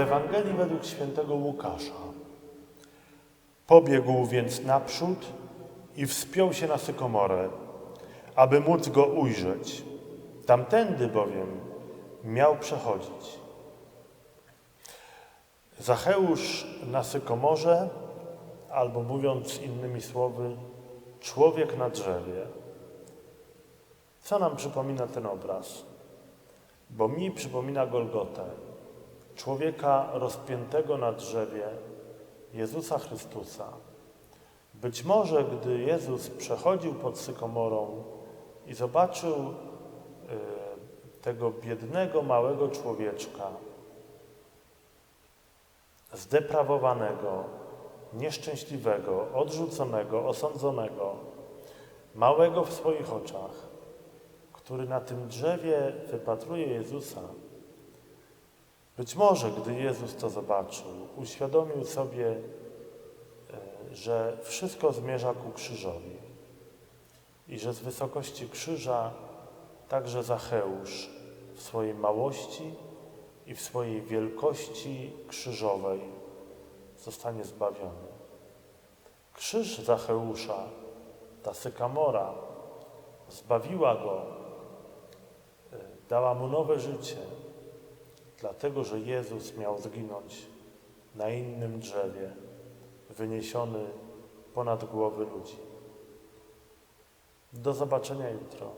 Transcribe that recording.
Ewangelii według świętego Łukasza. Pobiegł więc naprzód i wspiął się na sykomorę, aby móc go ujrzeć. Tamtędy bowiem miał przechodzić. Zacheusz na sykomorze, albo mówiąc innymi słowy, człowiek na drzewie. Co nam przypomina ten obraz? Bo mi przypomina Golgotę, człowieka rozpiętego na drzewie, Jezusa Chrystusa. Być może, gdy Jezus przechodził pod sykomorą i zobaczył y, tego biednego, małego człowieczka, zdeprawowanego, nieszczęśliwego, odrzuconego, osądzonego, małego w swoich oczach, który na tym drzewie wypatruje Jezusa, być może, gdy Jezus to zobaczył, uświadomił sobie, e, że wszystko zmierza ku krzyżowi i że z wysokości krzyża także Zacheusz w swojej małości i w swojej wielkości krzyżowej zostanie zbawiony. Krzyż Zacheusza, ta sykamora, zbawiła go, e, dała mu nowe życie, dlatego że Jezus miał zginąć na innym drzewie, wyniesiony ponad głowy ludzi. Do zobaczenia jutro.